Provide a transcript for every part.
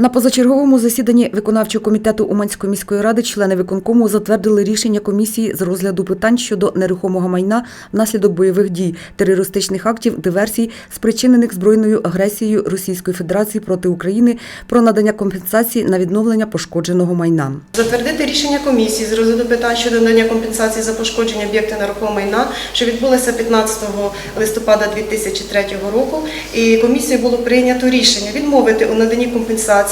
На позачерговому засіданні виконавчого комітету Уманської міської ради члени виконкому затвердили рішення комісії з розгляду питань щодо нерухомого майна внаслідок бойових дій, терористичних актів, диверсій, спричинених збройною агресією Російської Федерації проти України про надання компенсації на відновлення пошкодженого майна. Затвердити рішення комісії з розгляду питань щодо надання компенсації за пошкодження об'єкта нерухомого майна, що відбулося 15 листопада 2003 року. І комісією було прийнято рішення відмовити у наданні компенсації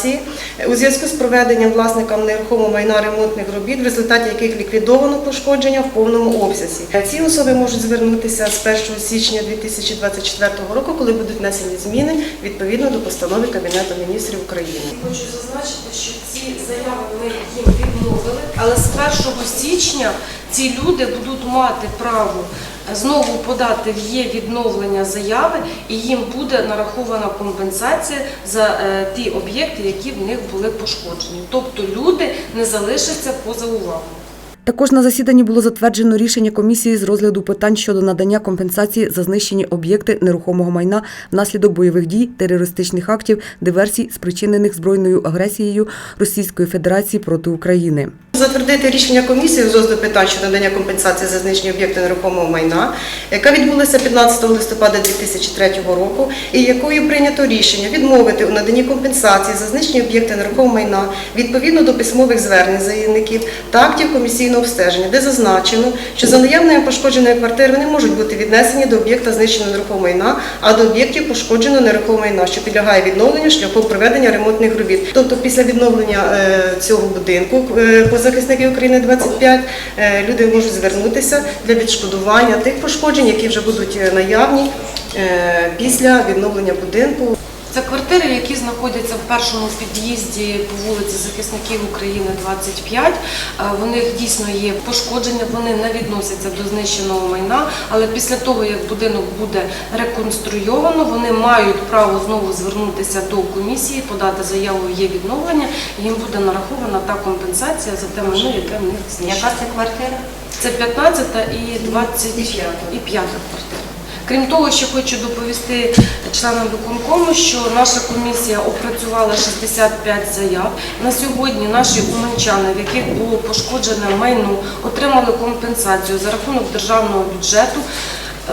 у зв'язку з проведенням власникам нерухомого майна ремонтних робіт, в результаті яких ліквідовано пошкодження в повному обсязі. Ці особи можуть звернутися з 1 січня 2024 року, коли будуть внесені зміни відповідно до постанови Кабінету міністрів України. Хочу зазначити, що ці заяви ми їм відмовили, але з 1 січня ці люди будуть мати право знову подати в є відновлення заяви, і їм буде нарахована компенсація за е, ті об'єкти, які в них були пошкоджені. Тобто люди не залишаться поза увагою. Також на засіданні було затверджено рішення комісії з розгляду питань щодо надання компенсації за знищені об'єкти нерухомого майна внаслідок бойових дій, терористичних актів, диверсій, спричинених збройною агресією Російської Федерації проти України. Затвердити рішення комісії з розгляду питань щодо надання компенсації за знищені об'єкти нерухомого майна, яка відбулася 15 листопада 2003 року, і якою прийнято рішення відмовити у наданні компенсації за знищені об'єкти нерухомого майна відповідно до письмових звернень заявників та актів комісійного обстеження, де зазначено, що за наявною пошкодженої квартири вони можуть бути віднесені до об'єкта знищеного нерухомого майна, а до об'єктів пошкодженого нерухомого майна, що підлягає відновленню шляхом проведення ремонтних робіт. Тобто після відновлення е, цього будинку е, по захисників України 25 е, люди можуть звернутися для відшкодування тих пошкоджень, які вже будуть е, наявні е, після відновлення будинку. Це квартири, які знаходяться в першому під'їзді по вулиці Захисників України 25. Е, В них дійсно є пошкодження, вони не відносяться до знищеного майна, але після того, як будинок буде реконструйовано, вони мають право знову звернутися до комісії, подати заяву є відновлення, і їм буде нарахована та компенсація за те майно, яке в них знищено. Яка це квартира? Це 15 і 25 квартира. Крім того, ще хочу доповісти членам виконкому, що наша комісія опрацювала 65 заяв. На сьогодні наші уманчани, в яких було пошкоджене майно, отримали компенсацію за рахунок державного бюджету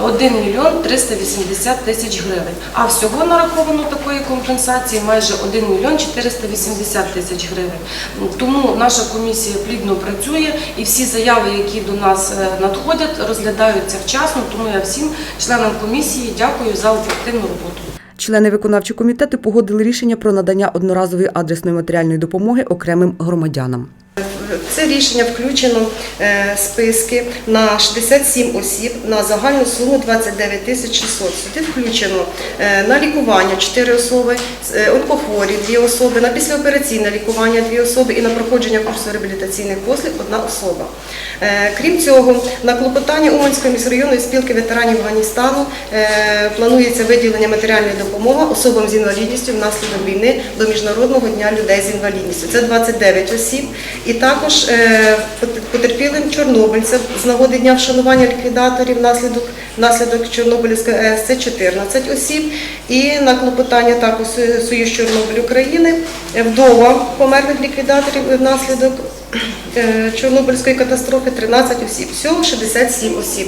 1 мільйон 380 тисяч гривень. А всього нараховано такої компенсації майже 1 мільйон 480 тисяч гривень. Тому наша комісія плідно працює і всі заяви, які до нас е, надходять, розглядаються вчасно. Тому я всім членам комісії дякую за ефективну роботу. Члени виконавчого комітету погодили рішення про надання одноразової адресної матеріальної допомоги окремим громадянам. Це рішення включено е, списки на 67 осіб на загальну суму 29 тисяч 600. Сюди включено е, на лікування 4 особи, е, онкохворі 2 особи, на післяопераційне лікування 2 особи і на проходження курсу реабілітаційних послуг 1 особа. Крім цього, на клопотання Уманської міськрайонної спілки ветеранів Афганістану планується виділення матеріальної допомоги особам з інвалідністю внаслідок війни до Міжнародного дня людей з інвалідністю. Це 29 осіб. І також е, потерпілим чорнобильцям з нагоди дня вшанування ліквідаторів внаслідок, внаслідок Чорнобильської АЕС це 14 осіб. І на клопотання також Сою- Союз Чорнобиль України вдова померлих ліквідаторів внаслідок е, Чорнобильської катастрофи 13 осіб. Всього 67 осіб.